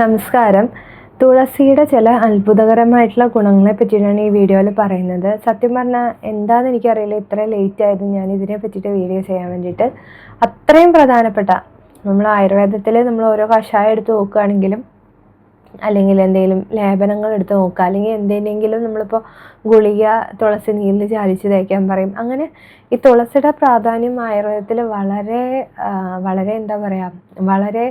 നമസ്കാരം. തുളസിയുടെ ചില അത്ഭുതകരമായിട്ടുള്ള ഗുണങ്ങളെ പറ്റിയിട്ടാണ് ഈ വീഡിയോയിൽ പറയുന്നത്. സത്യം പറഞ്ഞാൽ എന്താണെന്ന് എനിക്കറിയില്ല. ഇത്ര ലേറ്റ് ആയത് ഞാൻ ഇതിനെ പറ്റിയിട്ട് വീഡിയോ ചെയ്യാൻ വേണ്ടിയിട്ട്. അത്രയും പ്രധാനപ്പെട്ട നമ്മൾ ആയുർവേദത്തിൽ നമ്മൾ ഓരോ കഷായം എടുത്ത് നോക്കുകയാണെങ്കിലും അല്ലെങ്കിൽ എന്തെങ്കിലും ലേപനങ്ങൾ എടുത്ത് നോക്കുക. അല്ലെങ്കിൽ എന്തിനെങ്കിലും നമ്മളിപ്പോൾ ഗുളിക തുളസി നീരിൽ ചാലിച്ച് തേക്കാൻ പറയും. അങ്ങനെ ഈ തുളസിയുടെ പ്രാധാന്യം ആയുർവേദത്തിൽ വളരെ വളരെ എന്താ പറയുക വളരെ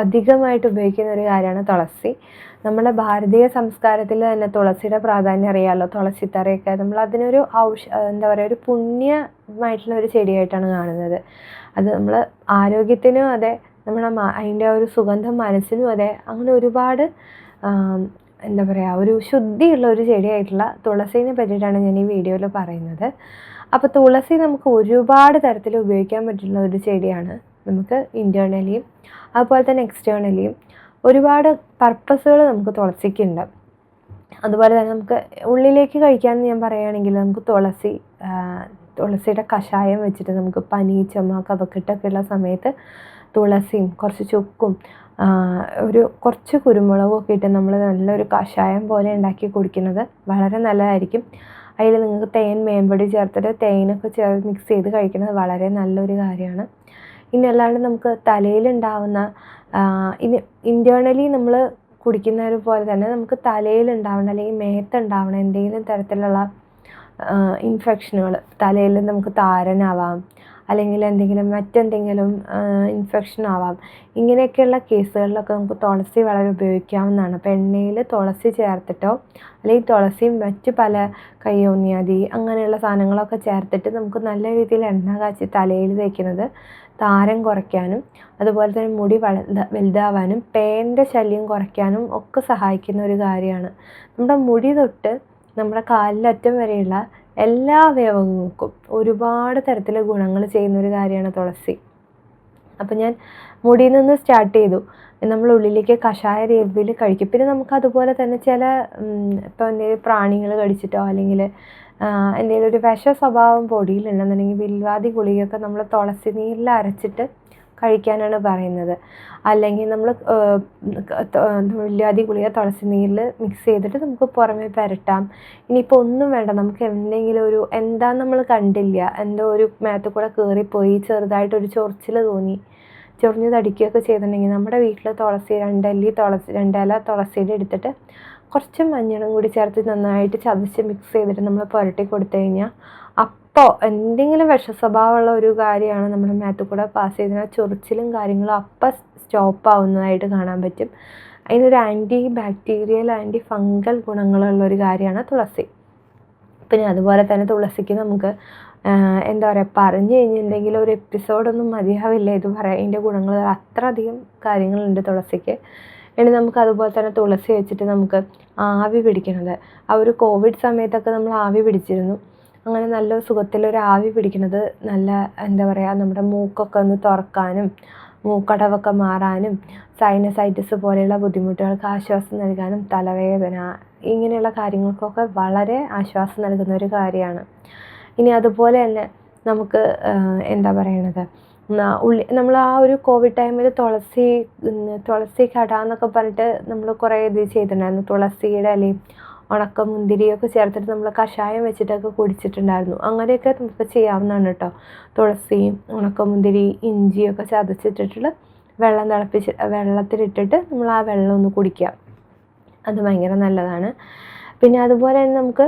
അധികമായിട്ട് ഉപയോഗിക്കുന്ന ഒരു കാര്യമാണ് തുളസി. നമ്മുടെ ഭാരതീയ സംസ്കാരത്തിൽ തന്നെ തുളസിയുടെ പ്രാധാന്യം അറിയാമല്ലോ തുളസിത്തറയൊക്കെ. നമ്മൾ അതിനൊരു ഔഷ എന്താ പറയുക ഒരു പുണ്യമായിട്ടുള്ള ഒരു ചെടിയായിട്ടാണ് കാണുന്നത്. അത് നമ്മൾ ആരോഗ്യത്തിനും അതെ നമ്മുടെ അതിന്റെ ഒരു സുഗന്ധം മനസ്സിനും അതെ അങ്ങനെ ഒരുപാട് എന്താ പറയുക ഒരു ശുദ്ധിയുള്ള ഒരു ചെടിയായിട്ടുള്ള തുളസീനെ പറ്റിയിട്ടാണ് ഞാൻ ഈ വീഡിയോയിൽ പറയുന്നത്. അപ്പോൾ തുളസി നമുക്ക് ഒരുപാട് തരത്തിൽ ഉപയോഗിക്കാൻ പറ്റുന്ന ഒരു ചെടിയാണ് നമുക്ക് ഇന്റേർണലിയും അതുപോലെ തന്നെ എക്സ്റ്റേർണലിയും ഒരുപാട് പർപ്പസുകൾ നമുക്ക് തുളസിക്കുണ്ട്. അതുപോലെ തന്നെ നമുക്ക് ഉള്ളിലേക്ക് കഴിക്കാമെന്ന് ഞാൻ പറയുകയാണെങ്കിൽ നമുക്ക് തുളസി തുളസിയുടെ കഷായം വെച്ചിട്ട് നമുക്ക് പനി ചുമ കഫക്കെട്ടൊക്കെ ഉള്ള സമയത്ത് തുളസിയും കുറച്ച് ചുക്കും ഒരു കുറച്ച് കുരുമുളകും ഒക്കെ ഇട്ട് നമ്മൾ നല്ലൊരു കഷായം പോലെ ഉണ്ടാക്കി കുടിക്കുന്നത് വളരെ നല്ലതായിരിക്കും. അതിൽ നിങ്ങൾക്ക് തേൻ മേമ്പൊടി ചേർത്തിട്ട് തേനൊക്കെ ചേർത്ത് മിക്സ് ചെയ്ത് കഴിക്കുന്നത് വളരെ നല്ലൊരു കാര്യമാണ്. ഇനി അല്ലാണ്ട് നമുക്ക് തലയിലുണ്ടാവുന്ന ഇനി ഇന്റേർണലി നമ്മൾ കുടിക്കുന്നത് പോലെ തന്നെ നമുക്ക് തലയിലുണ്ടാവണം അല്ലെങ്കിൽ മേത്തുണ്ടാവണം എന്തെങ്കിലും തരത്തിലുള്ള ഇൻഫെക്ഷനുകൾ തലയിൽ നമുക്ക് താരനാവാം അല്ലെങ്കിൽ എന്തെങ്കിലും മറ്റെന്തെങ്കിലും ഇൻഫെക്ഷൻ ആവാം. ഇങ്ങനെയൊക്കെയുള്ള കേസുകളിലൊക്കെ നമുക്ക് തുളസി വളരെ ഉപയോഗിക്കാവുന്നതാണ്. അപ്പോൾ എണ്ണയിൽ തുളസി ചേർത്തിട്ടോ അല്ലെങ്കിൽ തുളസിയും മറ്റ് പല കയ്യോന്നിയാതി അങ്ങനെയുള്ള സാധനങ്ങളൊക്കെ ചേർത്തിട്ട് നമുക്ക് നല്ല രീതിയിൽ എണ്ണ കാച്ചി തലയിൽ തേക്കുന്നത് താരം കുറയ്ക്കാനും അതുപോലെ തന്നെ മുടി വള വലുതാവാനും പേന്റെ ശല്യം കുറയ്ക്കാനും ഒക്കെ സഹായിക്കുന്ന ഒരു കാര്യമാണ്. നമ്മുടെ മുടി തൊട്ട് നമ്മുടെ കാലിലറ്റം വരെയുള്ള എല്ലാ അവയവങ്ങൾക്കും ഒരുപാട് തരത്തിൽ ഗുണങ്ങൾ ചെയ്യുന്ന ഒരു കാര്യമാണ് തുളസി. അപ്പം ഞാൻ മുടിയിൽ നിന്ന് സ്റ്റാർട്ട് ചെയ്തു. നമ്മൾ ഉള്ളിലേക്ക് കഷായ രീതിയിൽ കഴിക്കും. പിന്നെ നമുക്ക് അതുപോലെ തന്നെ ചില ഇപ്പോൾ എന്തെങ്കിലും പ്രാണികൾ കടിച്ചിട്ടോ അല്ലെങ്കിൽ എന്തെങ്കിലും ഒരു വിഷ സ്വഭാവം പൊടിയിലുണ്ടെന്നുണ്ടെങ്കിൽ വിൽവാദി ഗുളികയൊക്കെ നമ്മൾ തുളസി നീരിൽ അരച്ചിട്ട് കഴിക്കാനാണ് പറയുന്നത്. അല്ലെങ്കിൽ നമ്മൾ വില്യാതി ഗുളിക തുളസി നീരിൽ മിക്സ് ചെയ്തിട്ട് നമുക്ക് പുറമേ പുരട്ടാം. ഇനിയിപ്പോൾ ഒന്നും വേണ്ട. നമുക്ക് എന്തെങ്കിലും ഒരു എന്താ നമ്മൾ കണ്ടില്ല. എന്തോ ഒരു മേത്ത് കൂടെ കയറിപ്പോയി ചെറുതായിട്ടൊരു ചൊറിച്ചിൽ തോന്നി. ചൊറിഞ്ഞ് തടിക്കുകയൊക്കെ ചെയ്തിട്ടുണ്ടെങ്കിൽ നമ്മുടെ വീട്ടിൽ തുളസി രണ്ടല്ലി തുളസി രണ്ടല തുളസിയുടെ എടുത്തിട്ട് കുറച്ച് മഞ്ഞളും കൂടി ചേർത്ത് നന്നായിട്ട് ചതച്ച് മിക്സ് ചെയ്തിട്ട് നമ്മൾ പുരട്ടി കൊടുത്തു കഴിഞ്ഞാൽ അപ്പോൾ എന്തെങ്കിലും വിഷ സ്വഭാവമുള്ള ഒരു കാര്യമാണ് നമ്മുടെ മേത്ത് കൂടെ പാസ് ചെയ്തതിനാൽ ചൊറിച്ചിലും കാര്യങ്ങളും അപ്പം സ്റ്റോപ്പ് ആവുന്നതായിട്ട് കാണാൻ പറ്റും. അതിനൊരു ആന്റി ബാക്ടീരിയൽ ആന്റി ഫംഗൽ ഗുണങ്ങളുള്ള ഒരു കാര്യമാണ് തുളസി. പിന്നെ അതുപോലെ തന്നെ തുളസിക്ക് നമുക്ക് എന്താ പറയുക പറഞ്ഞു കഴിഞ്ഞിട്ടുണ്ടെങ്കിൽ ഒരു എപ്പിസോഡൊന്നും മതിയാവില്ല ഇത് പറയാം ഇതിന്റെ ഗുണങ്ങൾ അത്ര അധികം കാര്യങ്ങളുണ്ട് തുളസിക്ക്. ഇനി നമുക്ക് അതുപോലെ തന്നെ തുളസി വെച്ചിട്ട് നമുക്ക് ആവി പിടിക്കണത്. ആ ഒരു കോവിഡ് സമയത്തൊക്കെ നമ്മൾ ആവി പിടിച്ചിരുന്നു. അങ്ങനെ നല്ല സുഖത്തിലൊരു ആവി പിടിക്കുന്നത് നല്ല എന്താ പറയുക നമ്മുടെ മൂക്കൊക്കെ ഒന്ന് തുറക്കാനും മൂക്കടവൊക്കെ മാറാനും സൈനസൈറ്റിസ് പോലെയുള്ള ബുദ്ധിമുട്ടുകൾക്ക് ആശ്വാസം നൽകാനും തലവേദന ഇങ്ങനെയുള്ള കാര്യങ്ങൾക്കൊക്കെ വളരെ ആശ്വാസം നൽകുന്ന ഒരു കാര്യമാണ്. ഇനി അതുപോലെ തന്നെ നമുക്ക് എന്താ പറയണത് ഉള്ളി നമ്മൾ ആ ഒരു കോവിഡ് ടൈമിൽ തുളസി തുളസി കട എന്നൊക്കെ പറഞ്ഞിട്ട് നമ്മൾ കുറേ ഇത് ചെയ്തിട്ടുണ്ടായിരുന്നു. തുളസിയുടെ ഇലയും ഉണക്കമുന്തിരിയൊക്കെ ചേർത്തിട്ട് നമ്മൾ കഷായം വെച്ചിട്ടൊക്കെ കുടിച്ചിട്ടുണ്ടായിരുന്നു. അങ്ങനെയൊക്കെ നമുക്ക് ചെയ്യാവുന്നതാണ് കേട്ടോ തുളസിയും ഉണക്കമുന്തിരി ഇഞ്ചിയൊക്കെ ചതച്ചിട്ടിട്ടുള്ള വെള്ളം തിളപ്പിച്ച് വെള്ളത്തിലിട്ടിട്ട് നമ്മൾ ആ വെള്ളം ഒന്ന് കുടിക്കുക അത് ഭയങ്കര നല്ലതാണ്. പിന്നെ അതുപോലെ തന്നെ നമുക്ക്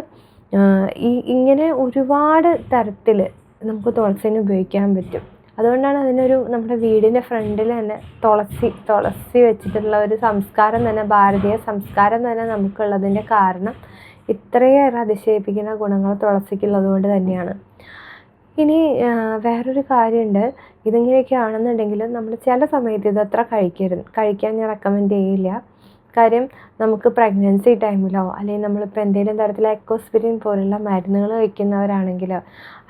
ഈ ഇങ്ങനെ ഒരുപാട് തരത്തിൽ നമുക്ക് തുളസീനെ ഉപയോഗിക്കാൻ പറ്റും. അതുകൊണ്ടാണ് അതിനൊരു നമ്മുടെ വീടിന്റെ ഫ്രണ്ടിൽ തന്നെ തുളസി തുളസി വെച്ചിട്ടുള്ള ഒരു സംസ്കാരം തന്നെ ഭാരതീയ സംസ്കാരം തന്നെ നമുക്കുള്ളതിന്റെ കാരണം ഇത്രയേറെ അതിശയിപ്പിക്കുന്ന ഗുണങ്ങൾ തുളസിക്കുള്ളത് കൊണ്ട് തന്നെയാണ്. ഇനി വേറൊരു കാര്യമുണ്ട്. ഇതിങ്ങനെയൊക്കെ ആണെന്നുണ്ടെങ്കിൽ നമ്മൾ ചില സമയത്ത് ഇത് അത്ര കഴിക്കരുത് കഴിക്കാൻ ഞാൻ റെക്കമെൻഡ് ചെയ്യില്ല. കാര്യം നമുക്ക് പ്രഗ്നൻസി ടൈമിലോ അല്ലെങ്കിൽ നമ്മളിപ്പോൾ എന്തെങ്കിലും തരത്തിൽ എക്കോസ്പിരിൻ പോലുള്ള മരുന്നുകൾ കഴിക്കുന്നവരാണെങ്കിലോ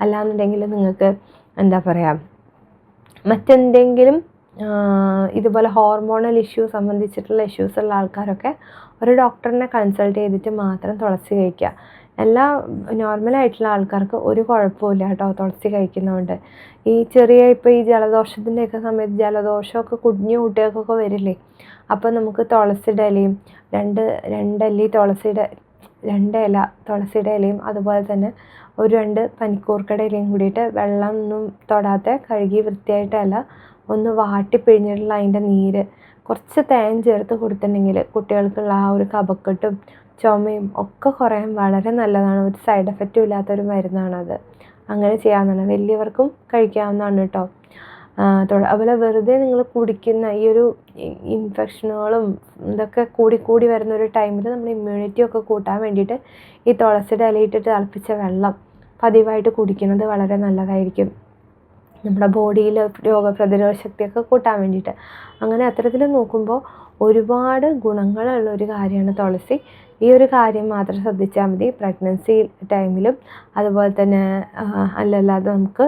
അല്ലാന്നുണ്ടെങ്കിൽ നിങ്ങൾക്ക് എന്താ പറയുക മറ്റെന്തെങ്കിലും ഇതുപോലെ ഹോർമോണൽ ഇഷ്യൂ സംബന്ധിച്ചിട്ടുള്ള ഇഷ്യൂസ് ഉള്ള ആൾക്കാരൊക്കെ ഒരു ഡോക്ടറിനെ കൺസൾട്ട് ചെയ്തിട്ട് മാത്രം തുളസി കഴിക്കുക. എല്ലാ നോർമലായിട്ടുള്ള ആൾക്കാർക്ക് ഒരു കുഴപ്പമില്ല കേട്ടോ തുളസി കഴിക്കുന്നതുകൊണ്ട് ഈ ചെറിയ ഇപ്പോൾ ഈ ജലദോഷത്തിന്റെയൊക്കെ സമയത്ത് ജലദോഷമൊക്കെ കുഞ്ഞു കുട്ടികൾക്കൊക്കെ വരില്ലേ? അപ്പോൾ നമുക്ക് തുളസിയുടെ ഇലയും രണ്ട് രണ്ടല്ലി തുളസിയുടെ രണ്ട് ഇല തുളസിയുടെ ഇലയും അതുപോലെ തന്നെ ഒരു രണ്ട് പനിക്കൂർക്കയുടെ ഇലയും കൂടിയിട്ട് വെള്ളം ഒന്നും തൊടാതെ കഴുകി വൃത്തിയായിട്ടല്ല ഒന്ന് വാട്ടി പിഴിഞ്ഞിട്ടുള്ള അതിന്റെ നീര്. കുറച്ച് തേൻ ചേർത്ത് കൊടുത്തിട്ടുണ്ടെങ്കിൽ കുട്ടികൾക്കുള്ള ആ ഒരു കഫക്കെട്ടും ചുമയും ഒക്കെ കുറയാൻ വളരെ നല്ലതാണ്. ഒരു സൈഡ് എഫക്റ്റും ഇല്ലാത്തൊരു മരുന്നാണത്. അങ്ങനെ ചെയ്യാവുന്നതാണ്. വലിയവർക്കും കഴിക്കാവുന്നതാണ് കേട്ടോ. അതുപോലെ വെറുതെ നിങ്ങൾ കുടിക്കുന്ന ഈ ഒരു ഇൻഫെക്ഷനുകളും ഇതൊക്കെ കൂടി കൂടി വരുന്ന ഒരു ടൈമിൽ നമ്മൾ ഇമ്മ്യൂണിറ്റി ഒക്കെ കൂട്ടാൻ വേണ്ടിയിട്ട് ഈ തുളസിയുടെ ഇലയിട്ടിട്ട് തിളപ്പിച്ച വെള്ളം പതിവായിട്ട് കുടിക്കുന്നത് വളരെ നല്ലതായിരിക്കും. നമ്മുടെ ബോഡിയിൽ രോഗപ്രതിരോധ ശക്തിയൊക്കെ കൂട്ടാൻ വേണ്ടിയിട്ട്. അങ്ങനെ അത്തരത്തിൽ നോക്കുമ്പോൾ ഒരുപാട് ഗുണങ്ങളുള്ള ഒരു കാര്യമാണ് തുളസി. ഈ ഒരു കാര്യം മാത്രം ശ്രദ്ധിച്ചാൽ മതി. പ്രഗ്നൻസി ടൈമിലും അതുപോലെ തന്നെ അല്ലല്ലാതെ നമുക്ക്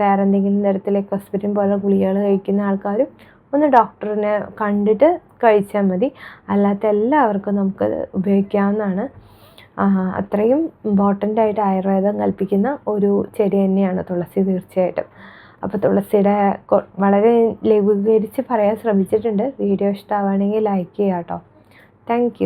വേറെ എന്തെങ്കിലും തരത്തിലെ എക്കോസ്പിരിൻ പോലെ ഗുളികകൾ കഴിക്കുന്ന ആൾക്കാരും ഒന്ന് ഡോക്ടറിനെ കണ്ടിട്ട് കഴിച്ചാൽ മതി. അല്ലാത്ത എല്ലാവർക്കും നമുക്കത് ഉപയോഗിക്കാവുന്നതാണ്. അത്രയും ഇമ്പോർട്ടന്റ് ആയിട്ട് ആയുർവേദം കൽപ്പിക്കുന്ന ഒരു ചെടി തന്നെയാണ് തുളസി തീർച്ചയായിട്ടും. അപ്പോൾ തുളസിയുടെ വളരെ ലഘൂകരിച്ച് പറയാൻ ശ്രമിച്ചിട്ടുണ്ട്. വീഡിയോ ഇഷ്ടമാവുകയാണെങ്കിൽ ലൈക്ക് ചെയ്യാം കേട്ടോ താങ്ക്